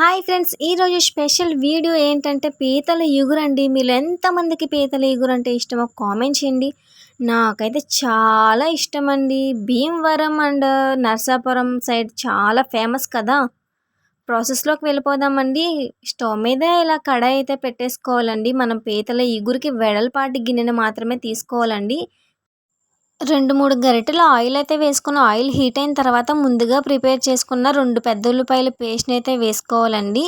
Hi friends ఈరోజు special video ఏంటంటే పీతల ఎగురండి మీరు ఎంతమందికి పీతల ఇగురు అంటే ఇష్టమో కామెంట్ చేయండి. నాకైతే చాలా ఇష్టం అండి భీమవరం అండ్ నర్సాపురం సైడ్ చాలా ఫేమస్ కదా. ప్రాసెస్లోకి వెళ్ళిపోదామండి. స్టవ్ మీద ఇలా కడాయి అయితే పెట్టేసుకోవాలండి. మనం పీతల ఎగురికి వెడల్పాటి గిన్నెను మాత్రమే తీసుకోవాలండి. రెండు మూడు గరిటెలు ఆయిల్ అయితే వేసుకున్న ఆయిల్ హీట్ అయిన తర్వాత ముందుగా ప్రిపేర్ చేసుకున్న రెండు పెద్ద ఉల్లిపాయల పేస్ట్ని అయితే వేసుకోవాలండి.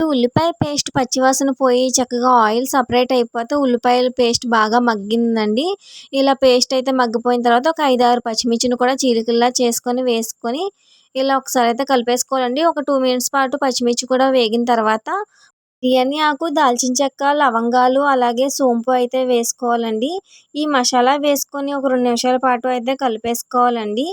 ఉల్లిపాయ పేస్ట్ పచ్చివాసన పోయి చక్కగా ఆయిల్ సపరేట్ అయిపోతే ఉల్లిపాయల పేస్ట్ బాగా మగ్గిందండి. ఇలా పేస్ట్ అయితే మగ్గిపోయిన తర్వాత ఒక ఐదు ఆరు పచ్చిమిర్చిని కూడా చీలికల్లా చేసుకొని వేసుకొని ఇలా ఒకసారి అయితే కలిపేసుకోవాలండి. ఒక టూ మినిట్స్ పాటు పచ్చిమిర్చి కూడా వేగిన తర్వాత బిర్యానీ ఆకు దాల్చిన చెక్క లవంగాలు అలాగే సోంపు అయితే వేసుకోవాలండి. ఈ మసాలా వేసుకొని ఒక రెండు నిమిషాల పాటు అయితే కలిపేసుకోవాలండి.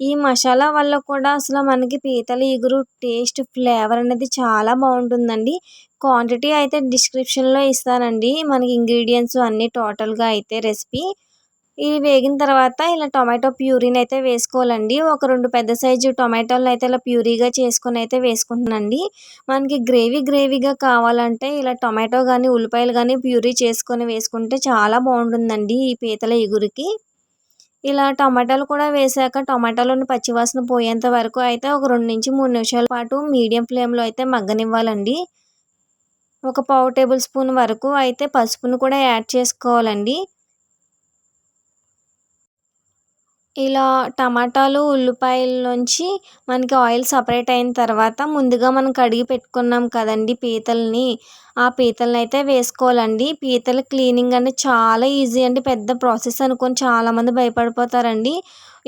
ఈ మసాలా వల్ల కూడా అసలు మనకి పీతల ఇగురు టేస్ట్ ఫ్లేవర్ అనేది చాలా బాగుంటుందండి. క్వాంటిటీ అయితే డిస్క్రిప్షన్లో ఇస్తానండి. మనకి ఇంగ్రీడియంట్స్ అన్నీ టోటల్గా అయితే రెసిపీ. ఇవి వేగిన తర్వాత ఇలా టొమాటో ప్యూరీని అయితే వేసుకోవాలండి. ఒక రెండు పెద్ద సైజు టొమాటోలు అయితే ఇలా ప్యూరీగా చేసుకుని అయితే వేసుకుంటున్నానండి. మనకి గ్రేవీ గ్రేవీగా కావాలంటే ఇలా టొమాటో కానీ ఉల్లిపాయలు కానీ ప్యూరీ చేసుకొని వేసుకుంటే చాలా బాగుంటుందండి ఈ పీతల ఎగురికి. ఇలా టమాటాలు కూడా వేసాక టమాటాలోని పచ్చివాసన పోయేంత వరకు అయితే ఒక రెండు నుంచి మూడు నిమిషాల పాటు మీడియం ఫ్లేమ్లో అయితే మగ్గనివ్వాలండి. ఒక పావు టేబుల్ స్పూన్ వరకు అయితే పసుపును కూడా యాడ్ చేసుకోవాలండి. ఇలా టమాటాలు ఉల్లిపాయల నుంచి మనకి ఆయిల్ సపరేట్ అయిన తర్వాత ముందుగా మనం కడిగి పెట్టుకున్నాం కదండి పీతల్ని. ఆ పీతలని అయితే వేసుకోవాలండి. పీతల క్లీనింగ్ అంటే చాలా ఈజీ అండి. పెద్ద ప్రాసెస్ అనుకొని చాలామంది భయపడిపోతారండి.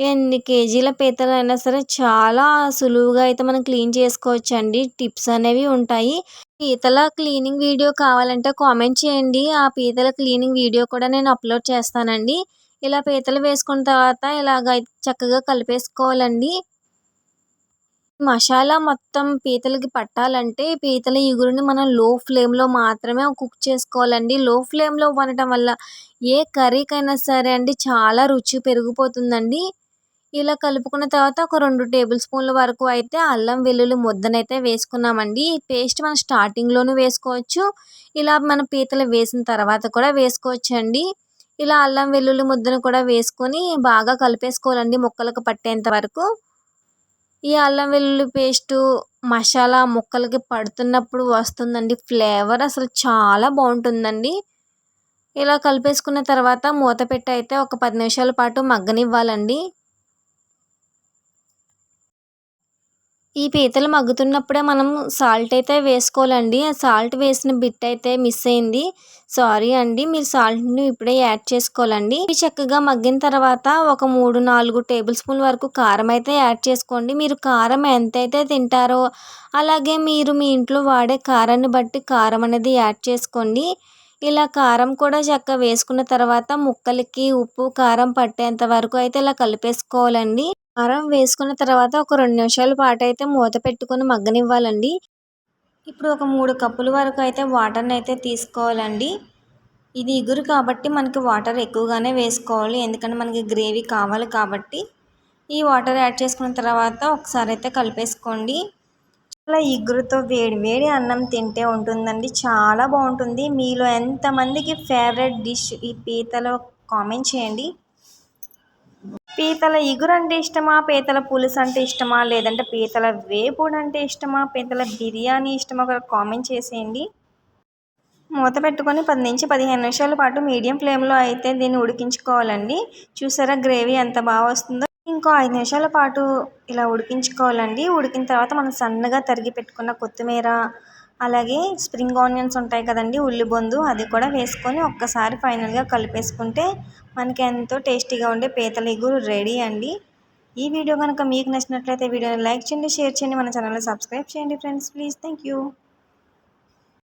ఎన్ని కేజీల పీతలు అయినా సరే చాలా సులువుగా అయితే మనం క్లీన్ చేసుకోవచ్చండి. టిప్స్ అనేవి ఉంటాయి. పీతల క్లీనింగ్ వీడియో కావాలంటే కామెంట్ చేయండి. ఆ పీతల క్లీనింగ్ వీడియో కూడా నేను అప్లోడ్ చేస్తానండి. ఇలా పీతలు వేసుకున్న తర్వాత ఇలాగ చక్కగా కలిపేసుకోవాలండి. మసాలా మొత్తం పీతలకి పట్టాలంటే పీతల ఇగురుని మనం లో ఫ్లేమ్లో మాత్రమే కుక్ చేసుకోవాలండి. లో ఫ్లేమ్లో వండటం వల్ల ఏ కర్రీకైనా సరే అండి చాలా రుచి పెరిగిపోతుందండి. ఇలా కలుపుకున్న తర్వాత ఒక రెండు టేబుల్ స్పూన్ల వరకు అయితే అల్లం వెల్లుల్లి ముద్దనైతే వేసుకున్నామండి. ఈ పేస్ట్ మనం స్టార్టింగ్లోనూ వేసుకోవచ్చు. ఇలా మన పీతలు వేసిన తర్వాత కూడా వేసుకోవచ్చు అండి ఇలా అల్లం వెల్లుల్లి ముద్దను కూడా వేసుకొని బాగా కలిపేసుకోవాలండి ముక్కలకు పట్టేంత వరకు. ఈ అల్లం వెల్లుల్లి పేస్టు మసాలా ముక్కలకి పడుతున్నప్పుడు వస్తుందండి. ఫ్లేవర్ అసలు చాలా బాగుంటుందండి. ఇలా కలిపేసుకున్న తర్వాత మూత పెట్టి అయితే ఒక పది నిమిషాల పాటు మగ్గనివ్వాలండి. ఈ పీతలు మగ్గుతున్నప్పుడే మనం సాల్ట్ అయితే వేసుకోవాలండి. ఆ సాల్ట్ వేసిన బిట్ అయితే మిస్ అయింది. సారీ అండి మీరు సాల్ట్ని ఇప్పుడే యాడ్ చేసుకోవాలండి. చక్కగా మగ్గిన తర్వాత ఒక మూడు నాలుగు టేబుల్ స్పూన్ వరకు కారం అయితే యాడ్ చేసుకోండి. మీరు కారం ఎంతైతే తింటారో అలాగే మీరు మీ ఇంట్లో వాడే కారాన్ని బట్టి కారం అనేది యాడ్ చేసుకోండి. ఇలా కారం కూడా చక్కగా వేసుకున్న తర్వాత ముక్కలకి ఉప్పు కారం పట్టేంత వరకు అయితే ఇలా కలిపేసుకోవాలండి. కారం వేసుకున్న తర్వాత ఒక రెండు నిమిషాల పాటు అయితే మూత పెట్టుకొని మగ్గనివ్వాలండి. ఇప్పుడు ఒక మూడు కప్పుల వరకు అయితే వాటర్ని అయితే తీసుకోవాలండి. ఇది ఇగురు కాబట్టి మనకి వాటర్ ఎక్కువగానే వేసుకోవాలి. ఎందుకంటే మనకి గ్రేవీ కావాలి కాబట్టి. ఈ వాటర్ యాడ్ చేసుకున్న తర్వాత ఒకసారి అయితే కలిపేసుకోండి. చాలా ఇగురుతో వేడి వేడి అన్నం తింటే ఉంటుందండి. చాలా బాగుంటుంది. మీలో ఎంతమందికి ఫేవరెట్ డిష్ ఈ పీతలో కామెంట్ చేయండి. పీతల ఇగురు అంటే ఇష్టమా? పీతల పులుసు అంటే ఇష్టమా? లేదంటే పీతల వేపుడు అంటే ఇష్టమా? పీతల బిర్యానీ ఇష్టమా? ఒక కామెంట్ చేసేయండి. మూత పెట్టుకొని పది నుంచి పదిహేను నిమిషాల పాటు మీడియం ఫ్లేమ్లో అయితే దీన్ని ఉడికించుకోవాలండి. చూసారా గ్రేవీ ఎంత బాగా వస్తుందో? ఇంకో ఐదు నిమిషాల పాటు ఇలా ఉడికించుకోవాలండి. ఉడికిన తర్వాత మనం సన్నగా తరిగి పెట్టుకున్న కొత్తిమీర అలాగే స్ప్రింగ్ ఆనియన్స్ ఉంటాయి కదండి ఉల్లిబొందు అది కూడా వేసుకొని ఒక్కసారి ఫైనల్గా కలిపేసుకుంటే మనకి ఎంతో టేస్టీగా ఉండే పీతల ఇగురు రెడీ అండి. ఈ వీడియో కనుక మీకు నచ్చినట్లయితే వీడియోని లైక్ చేయండి షేర్ చేయండి మన ఛానల్ని సబ్స్క్రైబ్ చేయండి ఫ్రెండ్స్. Please thank you.